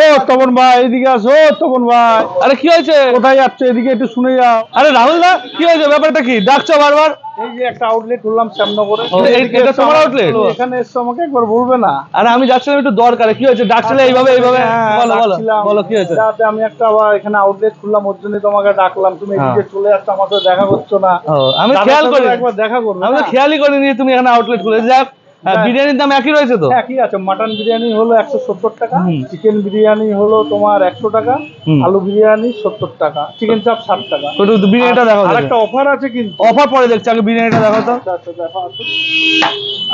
ও তপন ভাই এদিকে আসো তপন ভাই। আরে কি হয়েছে? কোথায় যাচ্ছ? এদিকে একটু শুনে যাও। আরে রাহুল দা কি হয়েছে? ব্যাপারটা কি? ডাকছো বারবার? এই যে একটা আউটলেট খুললাম শ্যামনগরে। এটা তোমার outlet? এখানে এসছো আমাকে একবার বলবে না। আরে আমি যাচ্ছিলাম একটু দরকারে। কি হয়েছে? ডাকছিলে এইভাবে এইভাবে? হ্যাঁ, বলো বলো বলো কি হয়েছে? যাতে আমি একটা এখানে আউটলেট খুললাম ওর জন্য তোমাকে ডাকলাম। তুমি হ্যাঁ। এদিকে চলে আসছো আমার সাথে দেখা করছ না। আমি খেয়াল করি একবার দেখা করবে আমি তো খেয়ালই করিনি তুমি এখানে আউটলেট খুলে যাক হ্যাঁ, হ্যাঁ। বিরিয়ানির দাম একই রয়েছে তো? একই কি আছে। মাটন বিরিয়ানি হলো একশো সত্তর টাকা চিকেন বিরিয়ানি হলো তোমার একশো টাকা আলু বিরিয়ানি সত্তর টাকা চিকেন চাপ ষাট টাকা। একটু বিরিয়ানিটা দেখো। আর একটা অফার আছে কিন্তু। অফার পরে দেখছি আগে বিরিয়ানিটা দেখো তো। আচ্ছা, আচ্ছা,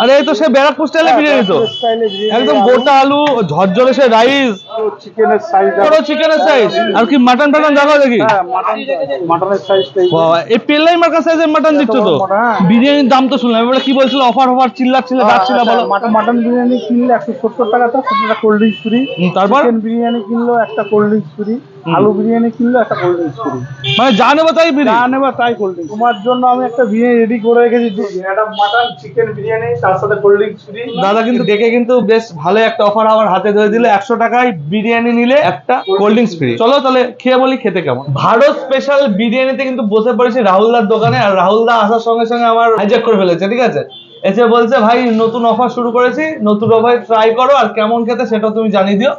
আরে এই তো সে ব্যারাকপুর স্টাইলে বিরিয়ানি তো। একদম গোটা আলু। ঝরঝরে সে রাইস চিকেনের সাইজ বড় চিকেনের সাইজ আর কি মাটন টাটন দেখো দেখি হ্যাঁ মাটনের সাইজটা এই পেল্লাই মার্কা সাইজের মাটন দিচ্ছ তো? হ্যাঁ। বিরিয়ানির দাম তো শুনলাম। এবারে কি বলছিল? অফার অফার চিল্লা ডাকছিল বলো। মাটন বিরিয়ানি কিনলে একশো সত্তর টাকা তো কোল্ড ড্রিঙ্কস ফ্রি তারপর? বিরিয়ানি কিনলো একটা কোল্ড ড্রিঙ্কস ফ্রি আলু বিরিয়ানি কিনলো একটা কোল্ড ড্রিঙ্কস ফ্রি মানে যা নেব তাই বিরিয়ানি? যা নেবা তাই কোল্ড ড্রিঙ্কস তোমার জন্য আমি একটা বিরিয়ানি রেডি করে রেখেছি। একটা মাটন চিকেন বিরিয়ানি তার সাথে কোল্ড ড্রিঙ্কস ফ্রি দাদা কিন্তু দেখে কিন্তু বেশ ভালো একটা অফার আমার হাতে ধরে দিলে। একশো টাকায় বিরিয়ানি নিলে একটা কোল্ড ড্রিঙ্কস ফ্রি চলো তাহলে খেয়ে বলি খেতে কেমন? ভারত স্পেশাল বিরিয়ানিতে কিন্তু বসে পড়েছি রাহুলদার দোকানে। আর রাহুলদা আসার সঙ্গে সঙ্গে আমার হাইজ্যাক করে ফেলেছে ঠিক আছে? এসে বলছে ভাই নতুন অফার শুরু করেছি। নতুন অফার ট্রাই করো। আর কেমন খেতে সেটা তুমি জানিয়ে দিও।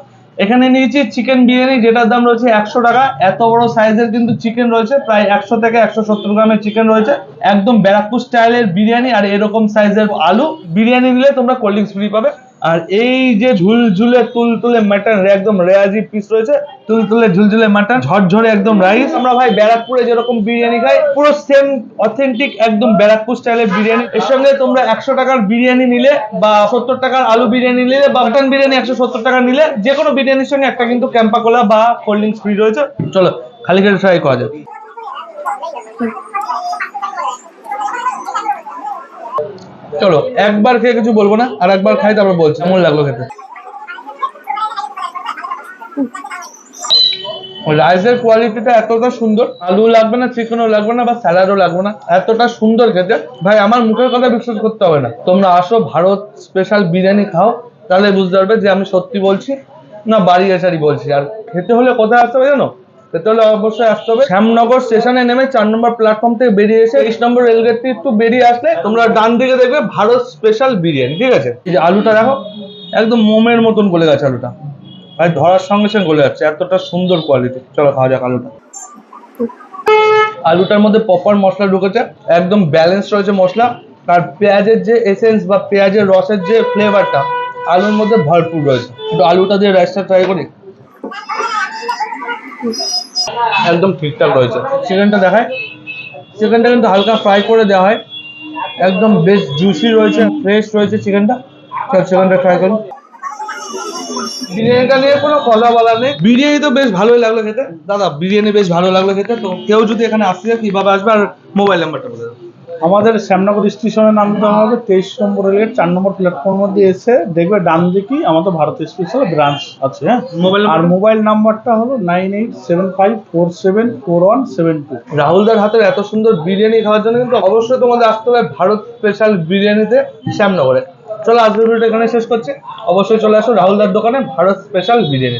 এখানে নিয়েছি চিকেন বিরিয়ানি, যেটার দাম রয়েছে একশো টাকা। এত বড় সাইজের কিন্তু চিকেন রয়েছে, প্রায় একশো থেকে একশো সত্তর গ্রামের চিকেন রয়েছে। একদম ব্যারাকপুর স্টাইলের বিরিয়ানি আর এরকম সাইজের আলু। বিরিয়ানি নিলে তোমরা কোল্ড ড্রিঙ্কস ফ্রি পাবে। আর এই যে ঝুলঝুলে, তুলতুলে মাটন একদম রেয়াজি পিস রয়েছে, তুলতুলে ঝুলঝুলে মাটন ঝরঝরে একদম রাইস আমরা ভাই ব্যারাকপুরে যেরকম বিরিয়ানি খাই, পুরো সেম অথেন্টিক একদম ব্যারাকপুর স্টাইলের বিরিয়ানি। এর সঙ্গে তোমরা একশো টাকার বিরিয়ানি নিলে বা সত্তর টাকার আলু বিরিয়ানি নিলে বা মাটন বিরিয়ানি একশো সত্তর টাকা নিলে যে কোনো বিরিয়ানির সঙ্গে একটা কিন্তু ক্যাম্পা কোলা বা কোল্ড ড্রিঙ্কস ফ্রি রয়েছে। চলো, খালি খালি ট্রাই করা যাক। চলো, একবার খেয়ে কিছু বলব না, আর একবার খাই, তারপর বলছি। কেমন লাগল খেতে? রাইসের কোয়ালিটিটা এতটা সুন্দর, আলু লাগবে না চিকেনও লাগবে না, বা স্যালাডও লাগবে না, এতটা সুন্দর খেতে। ভাই, আমার মুখের কথা বিশ্বাস করতে হবে না। তোমরা আসো, ভারত স্পেশাল বিরিয়ানি খাও, তাহলে বুঝতে পারবে যে আমি সত্যি বলছি না বাড়ি এসারি বলছি। আর খেতে হলে কোথায় আসতে হবে জানো? খেতে হলে অবশ্যই আসতে হবে। শ্যামনগর স্টেশনে নেমে চার নম্বর প্ল্যাটফর্ম থেকে বেরিয়ে এসে তেইশ নম্বর রেলগেট থেকে একটু বেরিয়ে আসলে তোমরা ডান দিকে দেখবে ভারত স্পেশাল বিরিয়ানি, ঠিক আছে? এই যে আলুটা দেখো, একদম মোমের মতন গলে গেছে আলুটা। আর ধরার সঙ্গে সঙ্গে গলে যাচ্ছে, এতটা সুন্দর কোয়ালিটি চলো খাওয়া যাক আলুটা। আলুটার মধ্যে প্রপার মশলা ঢুকেছে, একদম ব্যালেন্স রয়েছে মশলা। আর পেঁয়াজের যে এসেন্স বা পেঁয়াজের রসের যে ফ্লেভারটা আলুর মধ্যে ভরপুর রয়েছে। একটু আলুটা দিয়ে রাইসটা ট্রাই করি। একদম ঠিকঠাক রয়েছে। চিকেনটা দেখায় চিকেনটা কিন্তু হালকা ফ্রাই করে দেওয়া হয়। একদম বেশ জুসি রয়েছে ফ্রেশ রয়েছে চিকেনটা। চিকেনটা ফ্রাই করুন বিরিয়ানিটা নিয়ে কোনো কথা বলা নেই। বিরিয়ানি তো বেশ ভালোই লাগল খেতে। দাদা বিরিয়ানি বেশ ভালো লাগল খেতে তো কেউ যদি এখানে আসতে চায় কীভাবে আসবে? আর মোবাইল নাম্বারটা বলে দাও। আমাদের শ্যামনগর স্টেশনে নামতে হবে তেইশ নম্বর রেলের চার নম্বর প্ল্যাটফর্ম মধ্যে এসে দেখবে ডান দিকেই আমাদের ভারত স্পেশাল ব্রাঞ্চ আছে হ্যাঁ? মোবাইল আর মোবাইল নাম্বারটা হলো nine eight seven five four seven four one seven two রাহুলদার হাতের এত সুন্দর বিরিয়ানি খাওয়ার জন্য কিন্তু অবশ্যই তোমাদের আসতে হবে ভারত স্পেশাল বিরিয়ানিতে শ্যামনগরে। চলো আজকের ভিডিওটা এখানে শেষ করছি। অবশ্যই চলে আসো রাহুলদার দোকানে ভারত স্পেশাল বিরিয়ানি।